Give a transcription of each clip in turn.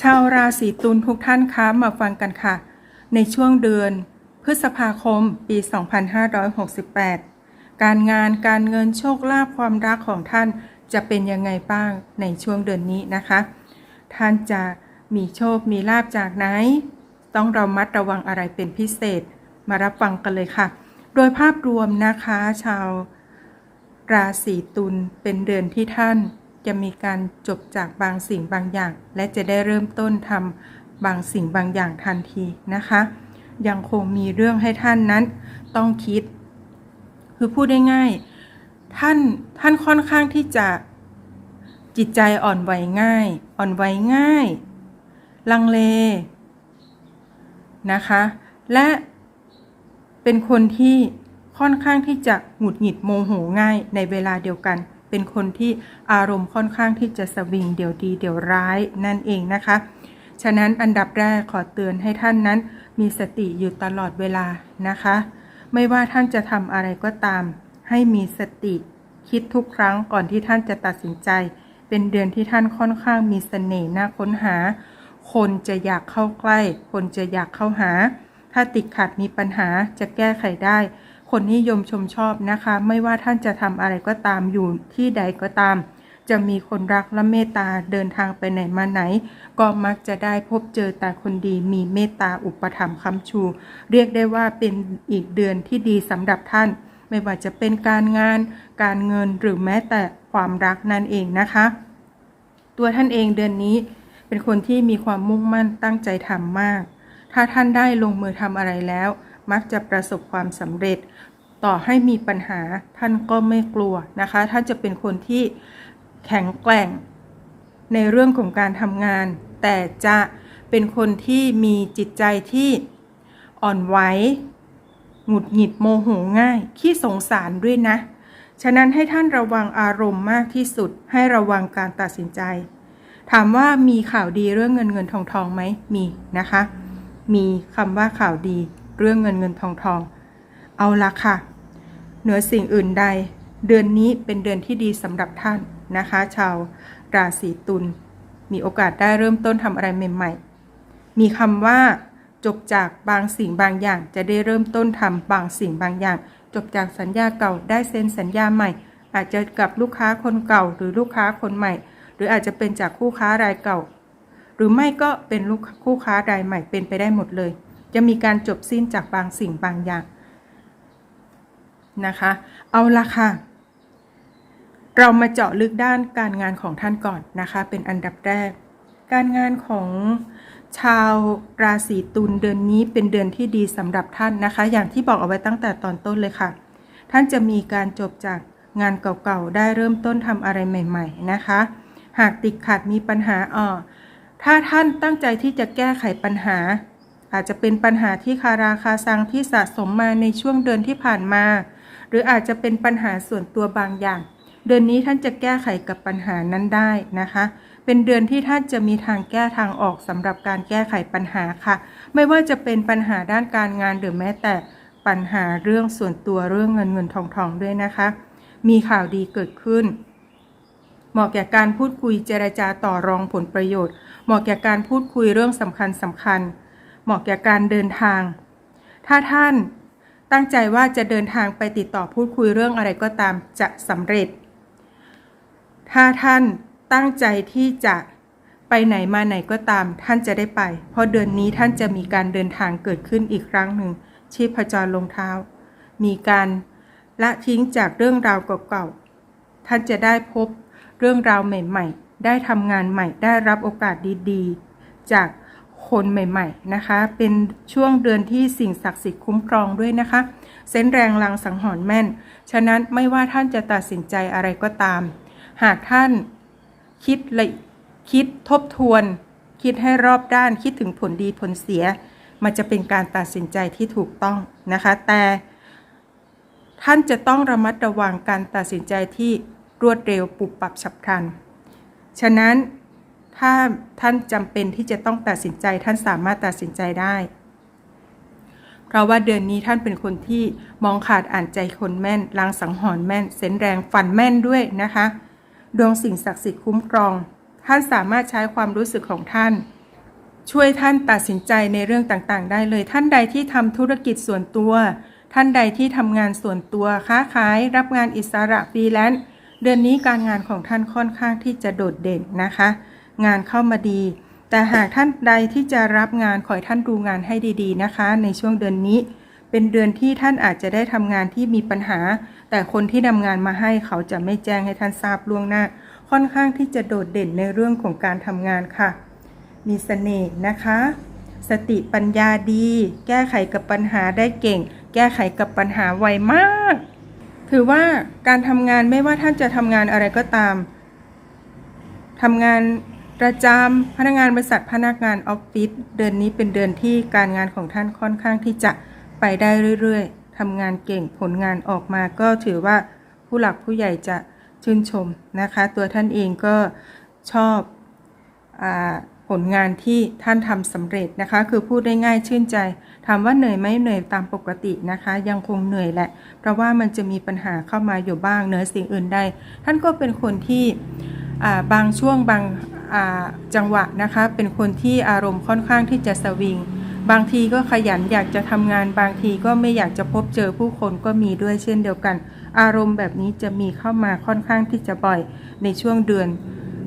ชาวราศีตุลทุกท่านคะมาฟังกันค่ะ ในช่วงเดือน พฤษภาคมปี 2568 การงานการเงินโชคลาภความรักของท่านจะเป็นยังไงบ้างในช่วงเดือนนี้นะคะ ท่านจะมีโชคมีลาบจากไหน ต้องเระมัดระวังอะไรเป็นพิเศษ มารับฟังกันเลยค่ะ โดยภาพรวมนะคะ ชาวราศีตุลเป็นเดือนที่ท่าน จะมีการจบจากบางสิ่งบางอย่าง และจะได้เริ่มต้นทำบางสิ่งบางอย่างทันทีนะคะ ยังคงมีเรื่องให้ท่านนั้น ต้องคิด คือพูดได้ง่าย ท่านท่านค่อนข้างที่จะจิตใจอ่อนไหวง่าย อ่อนไหวง่าย ลังเลนะคะ และเป็นคนที่ค่อนข้างที่จะหงุดหงิดโมโหง่ายในเวลาเดียวกัน เป็นคนที่อารมณ์ค่อนข้างที่จะสวิงเดี๋ยวดีเดี๋ยวร้ายนั่นเองนะคะ ฉะนั้นอันดับแรกขอเตือนให้ท่านนั้น มีสติอยู่ตลอดเวลานะคะ ไม่ว่าท่านจะทำอะไรก็ตาม ให้มีสติคิดทุกครั้งก่อนที่ท่านจะตัดสินใจ เป็นเดือนที่ท่านค่อนข้างมีเสน่ห์น่าค้นหา คนจะอยากเข้าใกล้ คนจะอยากเข้าหา ถ้าติดขัดมีปัญหาจะแก้ไขได้ คนนิยมชมชอบนะคะ ไม่ว่าท่านจะทำอะไรก็ตามอยู่ที่ใดก็ตาม จะมีคนรักและเมตตาเดินทางไปไหนมาไหน ก็มักจะได้พบเจอแต่คนดีมีเมตตาอุปถัมภ์ค้ำชู เรียกได้ว่าเป็นอีกเดือนที่ดีสำหรับท่าน ไม่ว่าจะเป็นการงาน การเงินหรือแม้แต่ความรักนั่นเองนะคะ ตัวท่านเองเดือนนี้เป็นคนที่มีความมุ่งมั่นตั้งใจทำมาก ถ้าท่านได้ลงมือทำอะไรแล้ว มักจะประสบความสำเร็จ ต่อให้มีปัญหาท่านก็ไม่กลัวนะคะท่านจะเป็นคนที่แข็งแกร่ง ในเรื่องของการทำงาน แต่จะเป็นคนที่มีจิตใจที่อ่อนไหวหงุดหงิดโมโหง่ายขี้สงสารด้วยนะ ฉะนั้นให้ท่านระวังอารมณ์มากที่สุด ให้ระวังการตัดสินใจ ถามว่ามีข่าวดีเรื่องเงินเงินทองทองไหมมีนะคะ มีคำว่าข่าวดี เรื่องเงินเงินทองทอง เอาละค่ะ เหนือสิ่งอื่นใด เดือนนี้เป็นเดือนที่ดีสำหรับท่านนะคะ ชาวราศีตุล มีโอกาสได้เริ่มต้นทำอะไรใหม่ๆ มีคำว่า จบจากบางสิ่งบางอย่าง จะได้เริ่มต้นทำบางสิ่งบางอย่าง จบจากสัญญาเก่าได้เซ็นสัญญาใหม่ อาจจะกับลูกค้าคนเก่าหรือลูกค้าคนใหม่ หรืออาจจะเป็นจากคู่ค้ารายเก่า หรือไม่ก็เป็นลูกคู่ค้ารายใหม่เป็นไปได้หมดเลย จะมีการจบสิ้นจากบางสิ่งบางอย่างนะคะ เอาละค่ะ เรามาเจาะลึกด้านการงานของท่านก่อนนะคะ เป็นอันดับแรก การงานของชาวราศีตุลเดือนนี้เป็นเดือนที่ดีสำหรับท่านนะคะ อย่างที่บอกเอาไว้ตั้งแต่ตอนต้นเลยค่ะ ท่านจะมีการจบจากงานเก่าๆ ได้เริ่มต้นทำอะไรใหม่ ๆ นะคะ หากติดขัดมีปัญหาอ่อถ้าท่านตั้งใจที่จะแก้ไขปัญหา อาจจะเป็นปัญหาที่คาราคาซังที่สะสมมาในช่วงเดือนที่ผ่านมา หรืออาจจะเป็นปัญหาส่วนตัวบางอย่าง เดือนนี้ท่านจะแก้ไขกับปัญหานั้นได้นะคะ เป็นเดือนที่ท่านจะมีทางแก้ทางออกสำหรับการแก้ไขปัญหาค่ะ ไม่ว่าจะเป็นปัญหาด้านการงานหรือแม้แต่ปัญหาเรื่องส่วนตัวเรื่องเงินเงินทองทองด้วยนะคะ มีข่าวดีเกิดขึ้นเหมาะแก่การพูดคุยเจรจาต่อรองผลประโยชน์ เหมาะแก่การพูดคุยเรื่องสำคัญสำคัญ เหมาะแก่การเดินทาง ถ้าท่านตั้งใจว่าจะเดินทางไปติดต่อพูดคุยเรื่องอะไรก็ตามจะสำเร็จ ถ้าท่านตั้งใจที่จะไปไหนมาไหนก็ตาม ท่านจะได้ไป เพราะเดือนนี้ท่านจะมีการเดินทางเกิดขึ้นอีกครั้งหนึ่ง ชีพจรลงเท้า มีการละทิ้งจากเรื่องราวเก่าๆ ท่านจะได้พบเรื่องราวใหม่ ๆ ได้ทำงานใหม่ ได้รับโอกาสดีๆ จาก คนใหม่ ๆ นะคะ เป็นช่วงเดือนที่สิ่งศักดิ์สิทธิ์คุ้มครองด้วยนะคะ เส้นแรงลังสังหรณ์แม่น ฉะนั้นไม่ว่าท่านจะตัดสินใจอะไรก็ตาม หากท่านคิดละคิดทบทวน คิดให้รอบด้านคิดถึงผลดีผลเสีย มันจะเป็นการตัดสินใจที่ถูกต้องนะคะ แต่ท่านจะต้องระมัดระวังการตัดสินใจที่รวดเร็วปุบปับฉับพลัน ฉะนั้น ถ้าท่านจำเป็นที่จะต้องตัดสินใจท่านสามารถตัดสินใจได้ เพราะว่าเดือนนี้ท่านเป็นคนที่มองขาดอ่านใจคนแม่นลางสังหรณ์แม่น เส้นแรงฝันแม่นด้วยนะคะ ดวงสิ่งศักดิ์สิทธิ์คุ้มครอง ท่านสามารถใช้ความรู้สึกของท่าน ช่วยท่านตัดสินใจในเรื่องต่างๆ ได้เลย ท่านใดที่ทำธุรกิจส่วนตัว ท่านใดที่ทำงานส่วนตัวค้าขาย รับงานอิสระฟรีแลนซ์เดือนนี้การงานของท่านค่อนข้างที่จะโดดเด่นนะคะ งานเข้ามาดี แต่หากท่านใดที่จะรับงานขอให้ท่านดูงานให้ดีๆนะคะ ในช่วงเดือนนี้ เป็นเดือนที่ท่านอาจจะได้ทำงานที่มีปัญหา แต่คนที่นำงานมาให้เขาจะไม่แจ้งให้ท่านทราบล่วงหน้า ค่อนข้างที่จะโดดเด่นในเรื่องของการทำงานค่ะ มีเสน่ห์นะคะ สติปัญญาดี แก้ไขกับปัญหาได้เก่ง แก้ไขกับปัญหาไวมากถือว่าการทำงานไม่ว่าท่านจะทำงานอะไรก็ตามทำงาน ประจำพนักงานบริษัทพนักงานออฟฟิศเดือนนี้เป็นเดือนที่การงานของท่านค่อนข้างที่จะไปได้เรื่อยๆทำงานเก่งผลงานออกมาก็ถือว่าผู้หลักผู้ใหญ่จะชื่นชมนะคะ ตัวท่านเองก็ชอบอผลงานที่ท่านทำสำเร็จนะคะ คือพูดได้ง่ายชื่นใจถามว่าเหนื่อยไหมเหนื่อยตามปกตินะคะ ยังคงเหนื่อยแหละ เพราะว่ามันจะมีปัญหาเข้ามาอยู่บ้างเหนือสิ่งอื่นใดท่านก็เป็นคนที่บางช่วงบาง จังหวะนะคะ เป็นคนที่อารมณ์ค่อนข้างที่จะสวิง บางทีก็ขยันอยากจะทำงาน บางทีก็ไม่อยากจะพบเจอผู้คนก็มีด้วยเช่นเดียวกัน อารมณ์แบบนี้จะมีเข้ามาค่อนข้างที่จะบ่อยในช่วงเดือน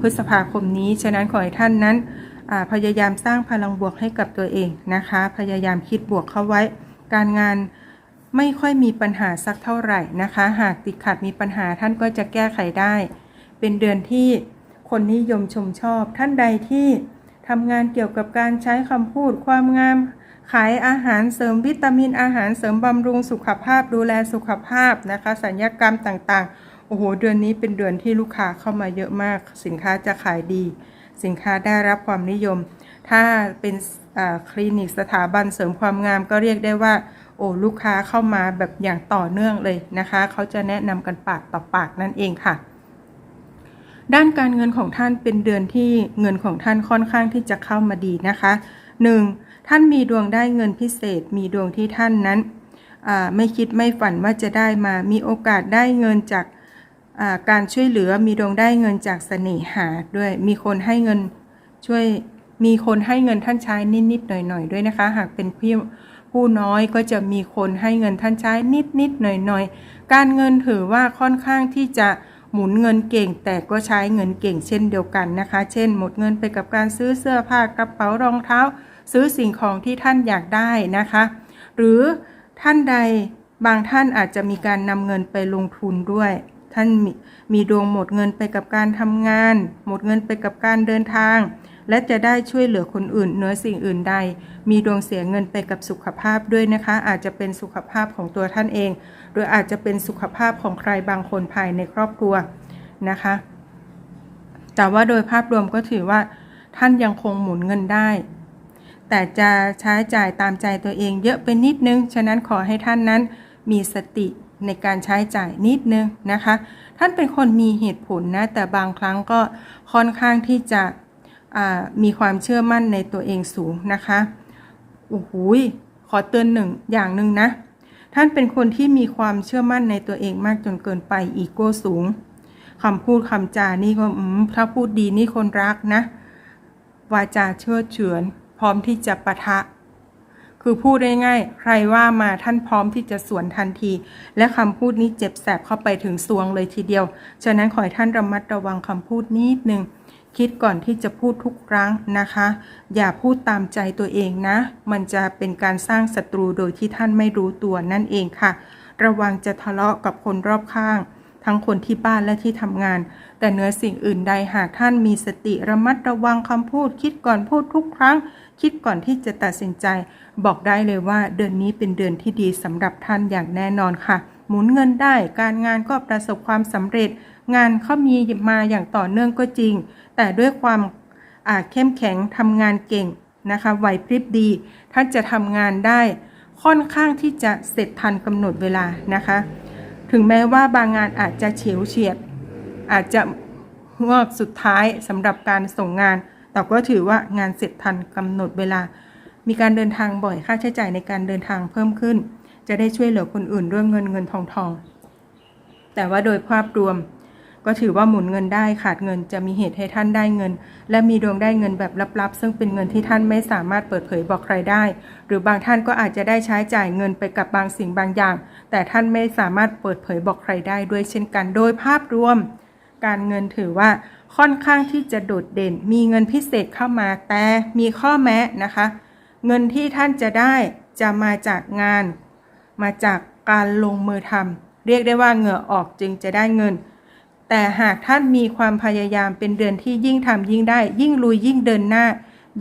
พฤษภาคมนี้ ฉะนั้นขอให้ท่านนั้นพยายามสร้างพลังบวกให้กับตัวเองนะคะ พยายามคิดบวกเข้าไว้ การงานไม่ค่อยมีปัญหาสักเท่าไหร่นะคะ หากติดขัดมีปัญหาท่านก็จะแก้ไขได้ เป็นเดือนที่ คนนิยมชมชอบ ท่านใดที่ทำงานเกี่ยวกับการใช้คำพูดความงาม ขายอาหารเสริมวิตามินอาหารเสริมบำรุงสุขภาพดูแลสุขภาพนะคะสัญญกรรมต่างๆ โอ้โห เดือนนี้เป็นเดือนที่ลูกค้าเข้ามาเยอะมาก สินค้าจะขายดี สินค้าได้รับความนิยม ถ้าเป็นคลินิกสถาบันเสริมความงามก็เรียกได้ว่าโอ้ลูกค้าเข้ามาแบบอย่างต่อเนื่องเลยนะคะ เขาจะแนะนำกันปากต่อปากนั่นเองค่ะ ด้านการเงินของท่านเป็นเดือนที่เงินของท่านค่อนข้างที่จะเข้ามาดีนะคะ 1. ท่านมีดวงได้เงินพิเศษ มีดวงที่ท่านนั้นไม่คิดไม่ฝันว่าจะได้มา มีโอกาสได้เงินจากการช่วยเหลือ มีดวงได้เงินจากเสน่หาด้วย มีคนให้เงินช่วย มีคนให้เงินท่านใช้นิดๆหน่อยๆด้วยนะคะ หากเป็นพี่ผู้น้อยก็จะมีคนให้เงินท่านใช้นิดๆหน่อยๆ การเงินถือว่าค่อนข้างที่จะ มุนเงินเก่งแต่ก็ใช้เงินเก่งเช่นเดียวกันนะคะ เช่น หมดเงินไปกับการซื้อเสื้อผ้ากระเป๋ารองเท้า ซื้อสิ่งของที่ท่านอยากได้นะคะ หรือท่านใดบางท่านอาจจะมีการนำเงินไปลงทุนด้วย ท่านมีมีดวงหมดเงินไปกับการทำงาน หมดเงินไปกับการเดินทาง และจะได้ช่วยเหลือคนอื่นเหนือสิ่งอื่นใด มีดวงเสียเงินไปกับสุขภาพด้วยนะคะ อาจจะเป็นสุขภาพของตัวท่านเอง หรืออาจจะเป็นสุขภาพของใครบางคนภายในครอบครัวนะคะ แต่ว่าโดยภาพรวมก็ถือว่า ท่านยังคงหมุนเงินได้ แต่จะใช้จ่ายตามใจตัวเองเยอะไปนิดนึง ฉะนั้นขอให้ท่านนั้นมีสติในการใช้จ่ายนิดนึงนะคะ ท่านเป็นคนมีเหตุผลนะ แต่บางครั้งก็ค่อนข้างที่จะ มีความเชื่อมั่นในตัวเองสูงนะคะโอ้โหขอเตือนหนึ่งอย่างหนึ่งนะ ท่านเป็นคนที่มีความเชื่อมั่นในตัวเองมากจนเกินไปอีโก้สูงคำพูดคำจานี่ก็ถ้าพูดดีนี่คนรักนะ วาจาเชื่อเฉือน พร้อมที่จะปะทะ คือพูดได้ง่ายใครว่ามาท่านพร้อมที่จะสวนทันที และคำพูดนี้เจ็บแสบเข้าไปถึงซวงเลยทีเดียว ฉะนั้นขอให้ท่านระมัดระวังคำพูดนิดนึง คิดก่อนที่จะพูดทุกครั้งนะคะ อย่าพูดตามใจตัวเองนะ มันจะเป็นการสร้างศัตรูโดยที่ท่านไม่รู้ตัวนั่นเองค่ะ ระวังจะทะเลาะกับคนรอบข้าง ทั้งคนที่บ้านและที่ทำงาน แต่เนื้อสิ่งอื่นใดหากท่านมีสติระมัดระวังคำพูด คิดก่อนพูดทุกครั้ง คิดก่อนที่จะตัดสินใจ บอกได้เลยว่าเดือนนี้เป็นเดือนที่ดีสำหรับท่านอย่างแน่นอนค่ะ หมุนเงินได้ การงานก็ประสบความสำเร็จ งานเขามีมาอย่างต่อเนื่องก็จริง แต่ด้วยความเข้มแข็งทำงานเก่งนะคะไหวพริบดี ท่านจะทำงานได้ ค่อนข้างที่จะเสร็จทันกำหนดเวลานะคะ ถึงแม้ว่าบางงานอาจจะเฉียวเฉียด อาจจะเงือกสุดท้ายสำหรับการส่งงาน แต่ก็ถือว่างานเสร็จทันกำหนดเวลา มีการเดินทางบ่อยค่าใช้จ่ายในการเดินทางเพิ่มขึ้น จะได้ช่วยเหลือคนอื่นเรื่องเงินเงินทองทอง แต่ว่าโดยภาพรวม ก็ถือว่าหมุนเงินได้ขาดเงินจะมีเหตุให้ท่านได้เงิน และมีดวงได้เงินแบบลับๆ ซึ่งเป็นเงินที่ท่านไม่สามารถเปิดเผยบอกใครได้ หรือบางท่านก็อาจจะได้ใช้จ่ายเงินไปกับบางสิ่งบางอย่าง แต่ท่านไม่สามารถเปิดเผยบอกใครได้ด้วยเช่นกัน โดยภาพรวม การเงินถือว่าค่อนข้างที่จะโดดเด่น มีเงินพิเศษเข้ามาแต่มีข้อแม้นะคะ เงินที่ท่านจะได้จะมาจากงาน มาจากการลงมือทำเรียกได้ว่าเหงื่อออกจึงจะได้เงิน แต่หากท่านมีความพยายามเป็นเดือนที่ยิ่งทำยิ่งได้ ยิ่งลุยยิ่งเดินหน้า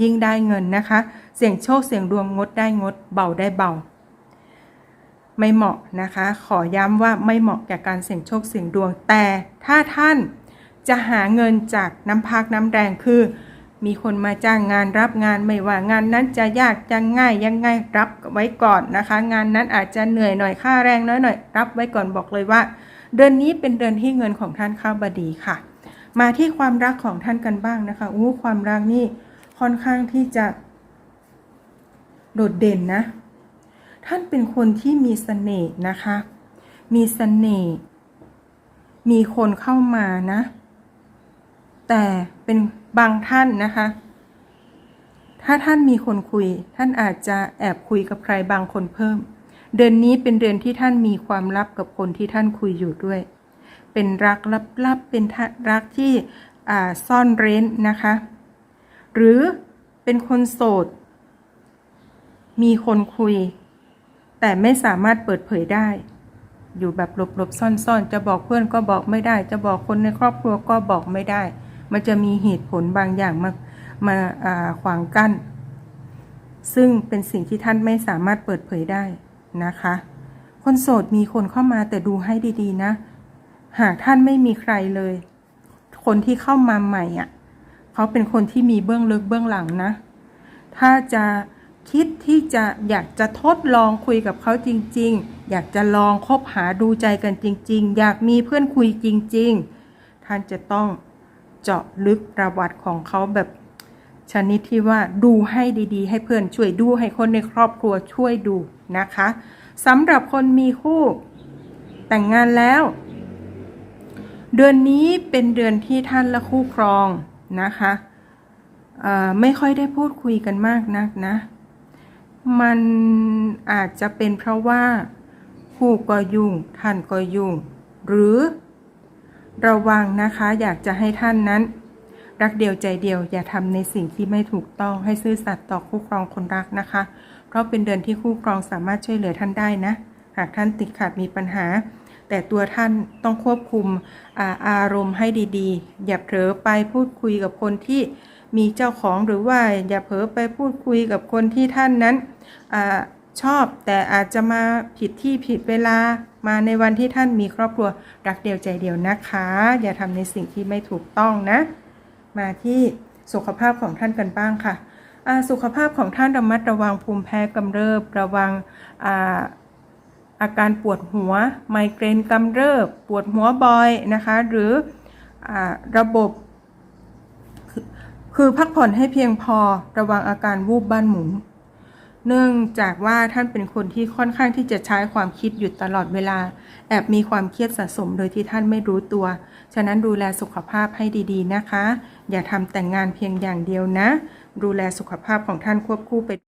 ยิ่งได้เงินนะคะ เสี่ยงโชคเสี่ยงดวงงดได้งด เบาได้เบา ไม่เหมาะนะคะ ขอย้ำว่าไม่เหมาะแก่การเสี่ยงโชคเสี่ยงดวง แต่ถ้าท่านจะหาเงินจากน้ำพักน้ำแรงคือ มีคนมาจ้างงานรับงานไม่ว่างานนั้นจะยากจะง่ายยังไงรับไว้ก่อนนะคะ งานนั้นอาจจะเหนื่อยหน่อยค่าแรงน้อยหน่อย รับไว้ก่อนบอกเลยว่า เดือนนี้เป็นเดือนที่เงินของท่านเข้าบดีค่ะ มาที่ความรักของท่านกันบ้างนะคะอู้ความรักนี่ค่อนข้างที่จะ โดดเด่นนะ ท่านเป็นคนที่มีเสน่ห์นะคะ มีเสน่ห์มีคนเข้ามานะ แต่เป็นบางท่านนะคะ ถ้าท่านมีคนคุย ท่านอาจจะแอบคุยกับใครบางคนเพิ่ม เดือนนี้เป็นเดือนที่ท่านมีความลับกับคนที่ท่านคุยอยู่ด้วย เป็นรักลับๆเป็นรักที่ซ่อนเร้นนะคะ หรือเป็นคนโสด มีคนคุย แต่ไม่สามารถเปิดเผยได้ อยู่แบบหลบๆซ่อนๆ จะบอกเพื่อนก็บอกไม่ได้ จะบอกคนในครอบครัวก็บอกไม่ได้ มันจะมีเหตุผลบางอย่างมามาาขวางกั้น ซึ่งเป็นสิ่งที่ท่านไม่สามารถเปิดเผยได้นะคะ คนโสดมีคนเข้ามาแต่ดูให้ดีๆนะ หากท่านไม่มีใครเลย คนที่เข้ามาใหม่อะเขาเป็นคนที่มีเบื้องลึกเบื้องหลังนะ ถ้าจะคิดที่จะอยากจะทดลองคุยกับเขาจริง ๆ อยากจะลองคบหาดูใจกันจริง ๆ อยากมีเพื่อนคุยจริง ๆ ท่านจะต้อง เจาะลึกประวัติของเขาแบบชนิดที่ว่าดูให้ดีๆ ให้เพื่อนช่วยดูให้คนในครอบครัวช่วยดูนะคะสำหรับคนมีคู่แต่งงานแล้ว เดือนนี้เป็นเดือนที่ท่านและคู่ครองนะคะไม่ค่อยได้พูดคุยกันมากนักนะ มันอาจจะเป็นเพราะว่าคู่ก็ยุ่งท่านก็ยุ่ง หรือ ระวังนะคะอยากจะให้ท่านนั้น รักเดียวใจเดียว อย่าทำในสิ่งที่ไม่ถูกต้องให้ซื่อสัตย์ต่อคู่ครองคนรักนะคะ เพราะเป็นเดือนที่คู่ครองสามารถช่วยเหลือท่านได้นะ หากท่านติดขัดมีปัญหา แต่ตัวท่านต้องควบคุมอาอารมณ์ให้ดีๆ อย่าเผลอไปพูดคุยกับคนที่มีเจ้าของหรือว่าอย่าเผลอไปพูดคุยกับคนที่ท่านนั้นอ ชอบ แต่อาจจะมาผิดที่ผิดเวลามาในวันที่ท่านมีครอบครัวรักเดียวใจเดียวนะคะ อย่าทำในสิ่งที่ไม่ถูกต้องนะ มาที่สุขภาพของท่านกันบ้างค่ะอ่าสุขภาพของท่านระมัดระวังภูมิแพ้กำเริบ ระวังอาอาการปวดหัว ไมเกรนกำเริบ ปวดหัวบ่อยนะคะ หรืออระบบคือคือพักผ่อนให้เพียงพอระวังอาการวูบบ้านหมุน เนื่องจากว่าท่านเป็นคนที่ค่อนข้างที่จะใช้ความคิดอยู่ตลอดเวลา แอบมีความเครียดสะสมโดยที่ท่านไม่รู้ตัว ฉะนั้นดูแลสุขภาพให้ดีๆนะคะ อย่าทำแต่งงานเพียงอย่างเดียวนะ ดูแลสุขภาพของท่านควบคู่ไป